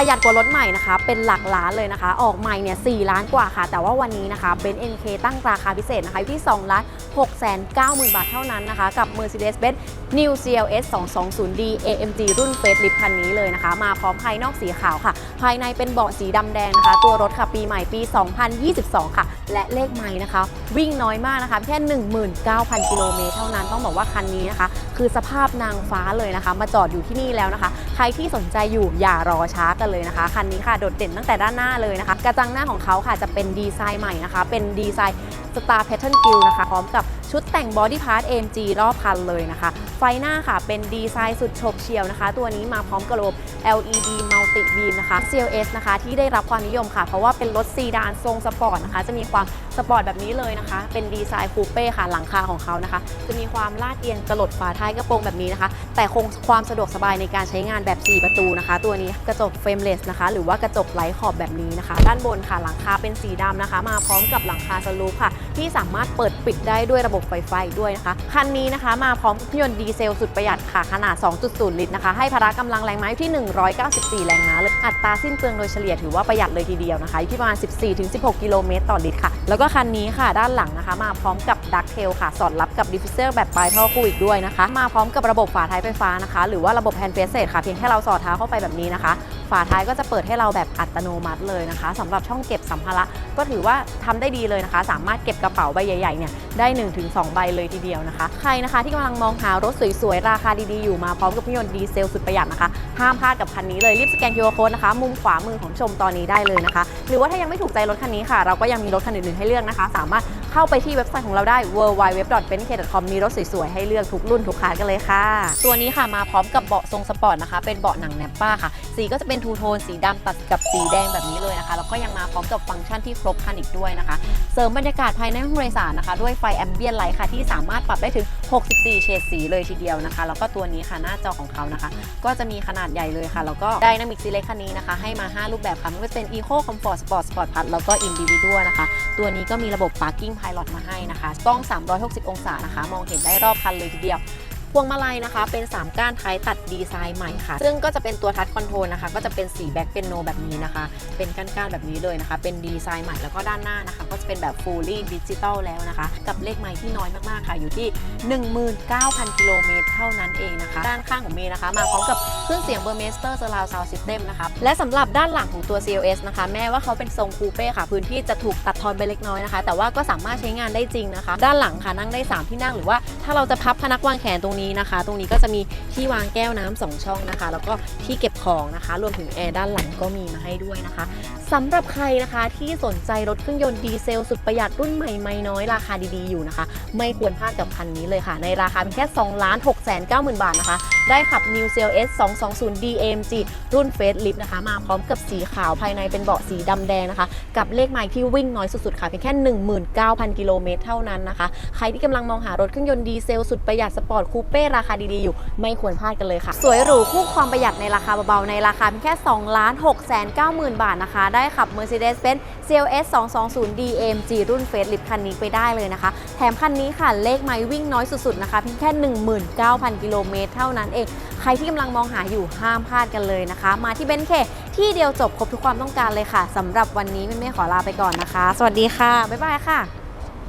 ประหยัดกว่ารถใหม่นะคะ เป็นหลักล้านเลยนะคะ ออกใหม่เนี่ย4ล้านกว่าค่ะ แต่ว่าวันนี้นะคะเบนซ์ NK ตั้งราคาพิเศษนะคะที่2ล้าน6แสน9หมื่นบาทเท่านั้นนะคะ กับ Mercedes-Benz New CLS 220D AMG รุ่นเฟสลิฟคันนี้เลยนะคะ มาพร้อมภายนอกสีขาวค่ะ ภายในเป็นเบาะสีดำแดงนะคะ ตัวรถค่ะปีใหม่ปี 2022 ค่ะ และเลขไม้นะคะ วิ่งน้อยมากนะคะแค่ 19,000 กิโลเมตรเท่านั้นต้องบอกว่าคันนี้นะคะ คือสภาพนางฟ้าเลยนะคะ มาจอดอยู่ที่นี่แล้วนะคะ ใครที่สนใจอยู่อย่ารอช้ากันเลยนะคะ คันนี้ค่ะโดดเด่นตั้งแต่ด้านหน้าเลยนะคะ กระจังหน้าของเขาค่ะจะเป็นดีไซน์ใหม่นะคะ เป็นดีไซน์ Star Pattern Grille นะคะ พร้อมกับ ชุดแต่ง Body Part AMG รอบคันเลยนะคะ ไฟหน้าค่ะเป็นดีไซน์สุดฉบเฉี่ยวนะคะ ตัวนี้มาพร้อมกับระบบ LED Multi Beam นะคะ CLS นะคะ ที่ได้รับความนิยมค่ะ เพราะว่าเป็นรถซีดานทรงสปอร์ตนะคะ จะมีความสปอร์ตแบบนี้เลยนะคะ เป็นดีไซน์คูเป้ค่ะหลังคาของเขานะคะ จะมีความลาดเอียงกระโหลดฝาท้ายกระโปรงแบบนี้นะคะ แต่คงความสะดวกสบายในการใช้งานแบบ 4 ประตูนะคะ ตัวนี้กระจกเฟรมเลสนะคะ หรือว่ากระจกไร้ขอบแบบนี้นะคะ ด้านบนค่ะหลังคาเป็นสีดำนะคะ มาพร้อมกับหลังคาสลูปค่ะ ที่สามารถเปิดปิดได้ด้วยระบบไฟฟ้าด้วยนะคะ คันนี้นะคะมาพร้อมเครื่องยนต์ดีเซลสุดประหยัดค่ะ ขนาด 2.0 ลิตรนะคะ ให้พละกำลังแรงม้าอยู่ที่ 194 แรงม้าเลยอัตราสิ้นเปลืองโดยเฉลี่ยถือว่าประหยัดเลยทีเดียวนะคะอยู่ที่ประมาณ 14-16 กิโลเมตรต่อลิตรค่ะ แล้วก็คันนี้ค่ะ ด้านหลังนะคะ มาพร้อมกับดักเทลค่ะ สอดรับกับดิฟฟิเซอร์แบบปลายท่อคู่อีกด้วยนะคะ มาพร้อมกับระบบฝาท้ายไฟฟ้านะคะ หรือว่าระบบแฮนด์เฟสเซค่ะเพียงแค่เราสอดเท้าเข้าไปแบบนี้นะคะ ฝาท้ายก็จะเปิดให้เราแบบอัตโนมัติเลยนะคะสำหรับช่องเก็บสัมภาระก็ถือว่าทำได้ดีเลยนะคะ สามารถเก็บกระเป๋าใบใหญ่ๆเนี่ยได้ 1-2 ใบเลยทีเดียวนะคะ ใครนะคะที่กำลังมองหารถสวยๆ ราคาดีๆ อยู่มาพร้อมกับเครื่องยนต์ดีเซลสุดประหยัดนะคะ ห้ามพลาดกับคันนี้เลยรีบสแกน QR Code นะคะ มุมขวามือของชมตอนนี้ได้เลยนะคะ หรือว่าถ้ายังไม่ถูกใจรถคันนี้ค่ะ เราก็ยังมีรถคันอื่นๆให้เลือกนะคะ สามารถเข้าไปที่เว็บไซต์ของเราได้ www.benk.com มีรถสวยๆ ให้เลือกทุกรุ่นทุกคันกันเลยค่ะ ตัวนี้ค่ะมาพร้อมกับเบาะทรงสปอร์ตนะคะ เป็นเบาะหนังแนปป้าค่ะ สีก็จะเป็นทูโทนสีดำตัดกับสีแดงแบบนี้เลยนะคะ แล้วก็ยังมาพร้อมกับฟังก์ชันที่ครบครันอีกด้วยนะคะ เสริมบรรยากาศภายในห้องโดยสารนะคะ ด้วยไฟแอมเบียนไลท์ค่ะที่สามารถปรับได้ถึง 64 เฉดสีเลยทีเดียวนะคะ แล้วก็ตัวนี้ค่ะหน้าจอของเขานะคะ ก็จะมีขนาดใหญ่เลยค่ะ แล้วก็ Dynamic Select คันนี้นะคะ ให้มา 5 รูปแบบค่ะไม่ว่าจะเป็น Eco Comfort Sport Sport Plus แล้วก็ Individual นะคะ ตัวนี้ก็มีระบบ Parking Pilot มาให้นะคะกล้อง 360 องศานะคะ มองเห็นได้รอบคันเลยทีเดียว พวงมาลัยนะคะ เป็น 3 ก้านท้ายตัดดีไซน์ใหม่ค่ะ ซึ่งก็จะเป็นตัวทัชคอนโทรลนะคะ ก็จะเป็นสีแบ็คเป็นโนแบบนี้นะคะ เป็นก้านๆแบบนี้เลยนะคะ เป็นดีไซน์ใหม่แล้วก็ด้านหน้านะคะ ก็จะเป็นแบบ fully digital แล้วนะคะ กับเลขไม้ที่น้อยมากๆค่ะ อยู่ที่ 19,000 กิโลเมตรเท่านั้นเองนะคะ ด้านข้างของเมย์นะคะ มาพร้อมกับเครื่องเสียง Burmester Surround Sound System นะคะ และสำหรับด้านหลังของตัว CLS นะคะ แม้ว่าเขาเป็นทรงคูเป้ค่ะ พื้นที่จะถูกตัดทอนไปเล็กน้อยนะคะ แต่ว่าก็สามารถใช้งานได้จริงนะคะ ด้านหลังค่ะนั่งได้ 3 ที่นั่งหรือว่าถ้าเราจะพับพนักวางแขนตรงนี้นะคะ ตรงนี้ก็จะมีที่วางแก้วน้ำสองช่องนะคะ แล้วก็ที่เก็บของนะคะ รวมถึงแอร์ด้านหลังก็มีมาให้ด้วยนะคะ สำหรับใครนะคะที่สนใจรถเครื่องยนต์ดีเซลสุดประหยัดรุ่นใหม่ไม่น้อยราคาดีๆอยู่นะคะ ไม่ควรพลาดกับคันนี้เลยค่ะ ในราคาเพียงแค่2ล้าน6แสน9หมื่นบาทนะคะ ได้ขับ New c e l S 220 DMG รุ่นเฟสลิฟนะคะ มาพร้อมกับสีขาวภายในเป็นเบาะสีดำแดงนะคะ กับเลขไมล์ที่วิ่งน้อยสุดๆ ค่ะเพียงแค่ 19,000 กิโลเมตรเท่านั้นนะคะ ใครที่กำลังมองหารถเครื่องยนต์ดีเซลสุดประหยัดสปอร์ตคูเป้ราคาดีๆอยู่ ไม่ควรพลาดกันเลยค่ะ สวยหรูคู่ความประหยัดในราคาเบาๆในราคาเพียงแค่2ล้าน6แสน9หมื่นบาทนะคะได้ขับ Mercedes-Benz CLS 220 DAMG รุ่นเฟสลิฟคันนี้ไปได้เลยนะคะ แถมคันนี้ค่ะเลขไม้วิ่งน้อยสุดๆนะคะเพียงแค่ 19,000 กิโลเมตรเท่านั้นเอง ใครที่กำลังมองหาอยู่ห้ามพลาดกันเลยนะคะ มาที่เบนเคที่เดียวจบครบทุกความต้องการเลยค่ะสำหรับวันนี้แม่ๆขอลาไปก่อนนะคะ สวัสดีค่ะ บ๊ายบายค่ะ